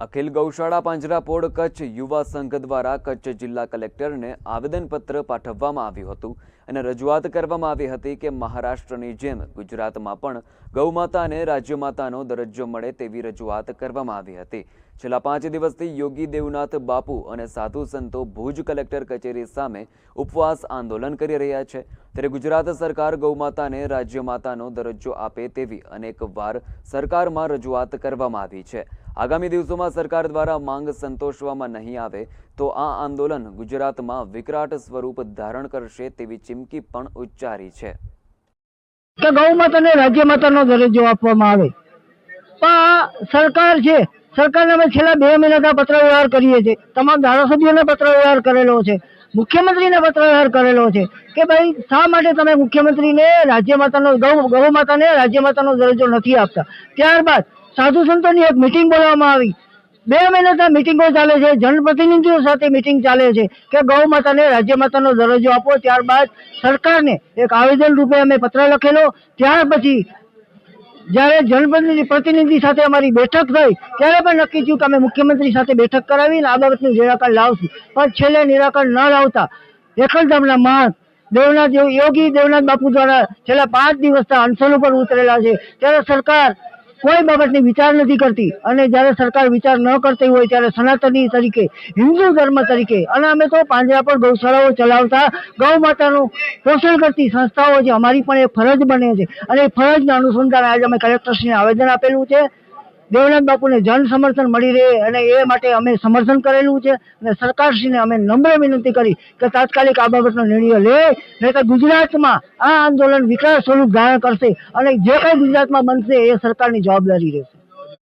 અખિલ ગૌશાળા પાંજરાપોળ કચ્છ યુવા સંઘ દ્વારા કચ્છ જિલ્લા કલેક્ટરને આવેદનપત્ર પાઠવવામાં આવ્યું હતું અને રજૂઆત કરવામાં આવી હતી કે મહારાષ્ટ્રની જેમ ગુજરાતમાં પણ ગૌમાતાને રાજ્યમાતાનો દરજ્જો મળે તેવી રજૂઆત કરવામાં આવી હતી. છેલ્લા પાંચ દિવસથી યોગી દેવનાથ બાપુ અને સાધુ સંતો ભુજ કલેક્ટર કચેરી સામે ઉપવાસ આંદોલન કરી રહ્યા છે. ત્યારે ગુજરાત સરકાર ગૌમાતાને રાજ્યમાતાનો દરજ્જો આપે તેવી અનેકવાર સરકારમાં રજૂઆત કરવામાં આવી છે. આગામી દિવસોમાં સરકાર દ્વારા માંગ સંતોષવામાં નહીં આવે તો આ આંદોલન ગુજરાતમાં વિકરાટ સ્વરૂપ ધારણ કરશે તેવી ચીમકી પણ ઉચ્ચારી છે. કે ગૌ માતાને રાજ્ય માતાનો દરજ્જો આપવામાં આવે. પણ સરકાર છે, સરકારને અમે છેલ્લા બે મહિનાથી પત્ર વ્યવહાર કરીએ છીએ. તમામ ધારાસભ્યોને પત્ર વ્યવહાર કરેલો છે, મુખ્યમંત્રીને પત્ર વ્યવહાર કરેલો છે કે ભાઈ, શા માટે તમે મુખ્યમંત્રીને રાજ્ય માતાનો ગૌ ગૌ માતાને રાજ્ય માતાનો દરજ્જો નથી આપતા? ત્યારબાદ સાધુ સંતોની એક મિટિંગ બોલાવવામાં આવી. બે મહિનાથી મિટિંગો ચાલે છે. જનપ્રતિનિધિઓ સાથે મિટિંગ ચાલે છે કે ગૌ માતાને, રાજ્ય માતાનો દરજ્જો આપો. ત્યારબાદ સરકારને એક આવેદન રૂપે અમે પત્ર લખેલો. ત્યાર પછી જ્યારે જનપ્રતિનિધિ પ્રતિનિધિ સાથે અમારી બેઠક થઈ, ત્યારે પણ નક્કી થયું કે અમે મુખ્યમંત્રી સાથે બેઠક કરાવીને આ બાબતનું નિરાકરણ લાવશું. પણ છેલ્લે નિરાકરણ ન લાવતા એકલધામના મહંત દેવનાથ યોગી- દેવનાથ બાપુ દ્વારા છેલ્લા પાંચ દિવસના અનશન ઉપર ઉતરેલા છે. ત્યારે સરકાર કોઈ બાબતની વિચાર નથી કરતી. અને જ્યારે સરકાર વિચાર ન કરતી હોય ત્યારે સનાતની તરીકે, હિન્દુ ધર્મ તરીકે, અને અમે તો પાંજરા પર ગૌશાળાઓ ચલાવતા ગૌ માતાનું પોષણ કરતી સંસ્થાઓ છે. અમારી પણ એ ફરજ બને છે. અને એ ફરજના અનુસંધાને આજે અમે કલેક્ટરશ્રીને આવેદન આપેલું છે. દેવનાથ બાપુને જન સમર્થન મળી રહે અને એ માટે અમે સમર્થન કરેલું છે અને સરકારશ્રીને અમે નમ્ર વિનંતી કરી કે તાત્કાલિક આ બાબતનો નિર્ણય લે નહીં તો ગુજરાતમાં આ આંદોલન વિકાસ સ્વરૂપ ધારણ કરશે અને જે કંઈ ગુજરાતમાં બનશે એ સરકારની જવાબદારી રહેશે.